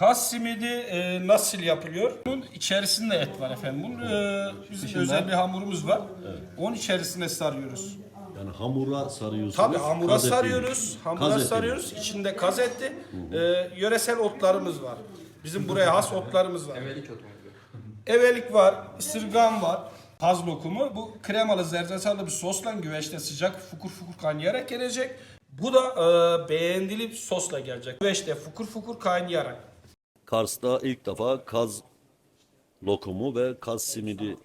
Kas simidi e, nasıl yapılıyor? Bunun içerisinde et var efendim. Bunun e, bizim özel bir hamurumuz var. Onun içerisine sarıyoruz. Yani hamura sarıyorsunuz. Tabii hamura kaz eti. sarıyoruz. Hamura Kaz eti. sarıyoruz. İçinde kaz eti. E, yöresel otlarımız var. Bizim buraya has otlarımız var. Evelik var, ısırgan var, kaz lokumu. Bu kremalı zerdeçallı bir sosla güveçte sıcak fukur fukur kaynayarak gelecek. Bu da e, beğendili bir sosla gelecek. Güveçte fukur fukur kaynayarak. Kars'ta ilk defa kaz lokumu ve kaz simidi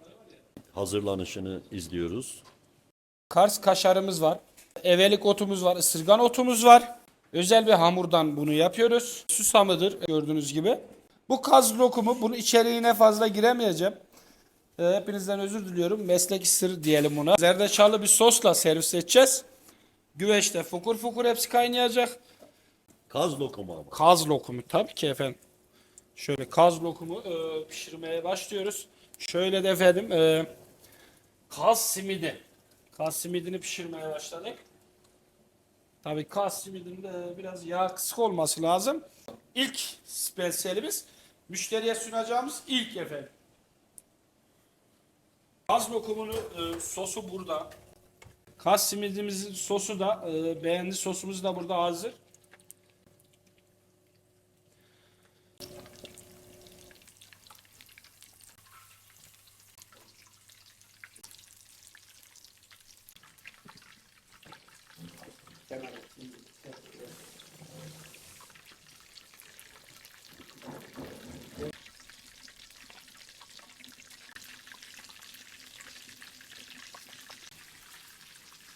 hazırlanışını izliyoruz. Kars kaşarımız var. Evelik otumuz var, ısırgan otumuz var. Özel bir hamurdan bunu yapıyoruz. Susamıdır gördüğünüz gibi. Bu kaz lokumu, bunun içeriğine fazla giremeyeceğim. Ee, Hepinizden özür diliyorum. Meslek sır diyelim buna. Zerdeçallı bir sosla servis edeceğiz. Güveçte fukur fukur hepsi kaynayacak. Kaz lokumu ama. Kaz lokumu tabii ki efendim. Şöyle kaz lokumu e, pişirmeye başlıyoruz. Şöyle de efendim e, kaz simidi. Kaz simidini pişirmeye başladık. Tabii kaz simidinde biraz yağ kısık olması lazım. İlk spesiyelimiz müşteriye sunacağımız ilk efendim. Kaz lokumunu e, sosu burada. Kaz simidimizin sosu da e, beğendi sosumuz da burada hazır.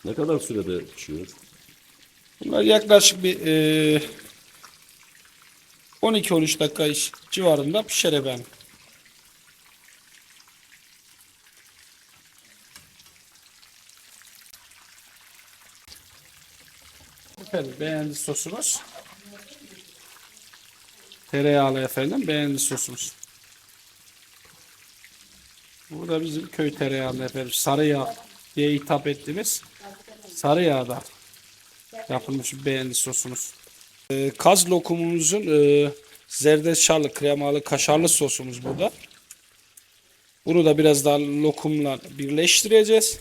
Ne kadar sürede pişiyor? Bunlar yaklaşık bir e, 12-13 dakika civarında pişer efendim. Efendim beğendi sosumuz. Tereyağlı efendim beğendi sosumuz. Bu da bizim köy tereyağlı efendim. Sarı yağ diye hitap ettiğimiz sarı yağda yapılmış beğendi sosumuz. Ee, kaz lokumumuzun e, zerdeçallı, kremalı, kaşarlı sosumuz burada. Bunu da biraz daha lokumla birleştireceğiz.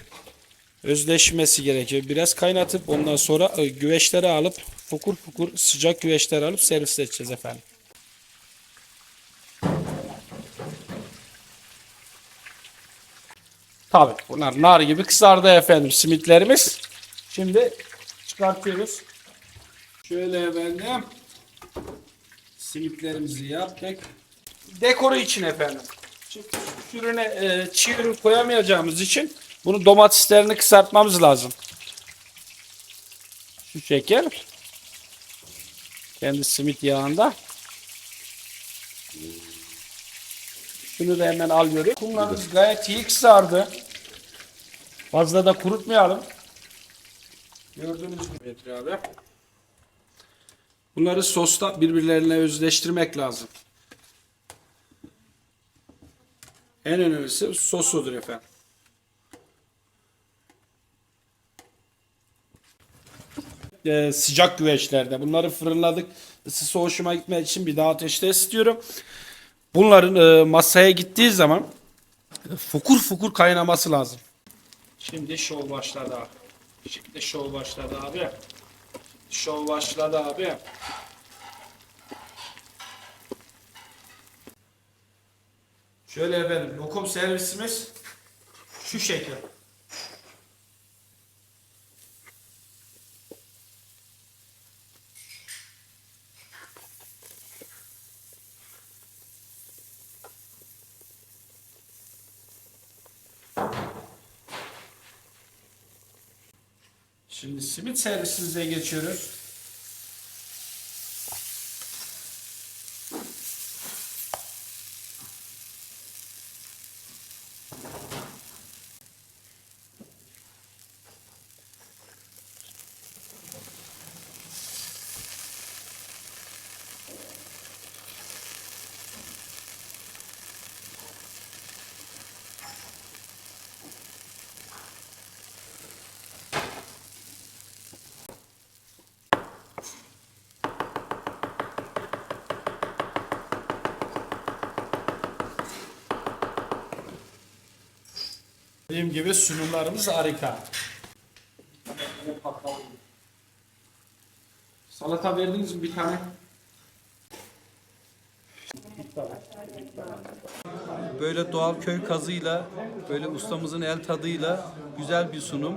Özleşmesi gerekiyor. Biraz kaynatıp ondan sonra e, güveçlere alıp fukur fukur sıcak güveçlere alıp servis edeceğiz efendim. Tabii bunlar nar gibi kızardı efendim simitlerimiz. Şimdi çıkartıyoruz. Şöyle efendim. Simitlerimizi yaptık. Dekoru için efendim. Şu ürüne e, çiğ ürün koyamayacağımız için bunu domateslerini kısaltmamız lazım. Şu şeker. Kendi simit yağında. Şunu da hemen alıyorum. Kumlarımız gayet iyi kızardı. Fazla da kurutmayalım. Gördüğünüz gibi Betri abi. Bunları sosta birbirlerine özleştirmek lazım. En önemlisi sosudur efendim. Ee, sıcak güveçlerde. Bunları fırınladık. Isısı hoşuma gitmek için bir daha ateşte istiyorum. Bunların e, masaya gittiği zaman e, fukur fukur kaynaması lazım. Şimdi şov başladı abi. Şimdi şov başladı abi. Şov başladı abi. Şöyle efendim lokum servisimiz şu şekil. Şimdi simit servisimize geçiyoruz. Dediğim gibi sunumlarımız harika. Salata verdiniz mi bir tane? Böyle doğal köy kazıyla, böyle ustamızın el tadıyla güzel bir sunum.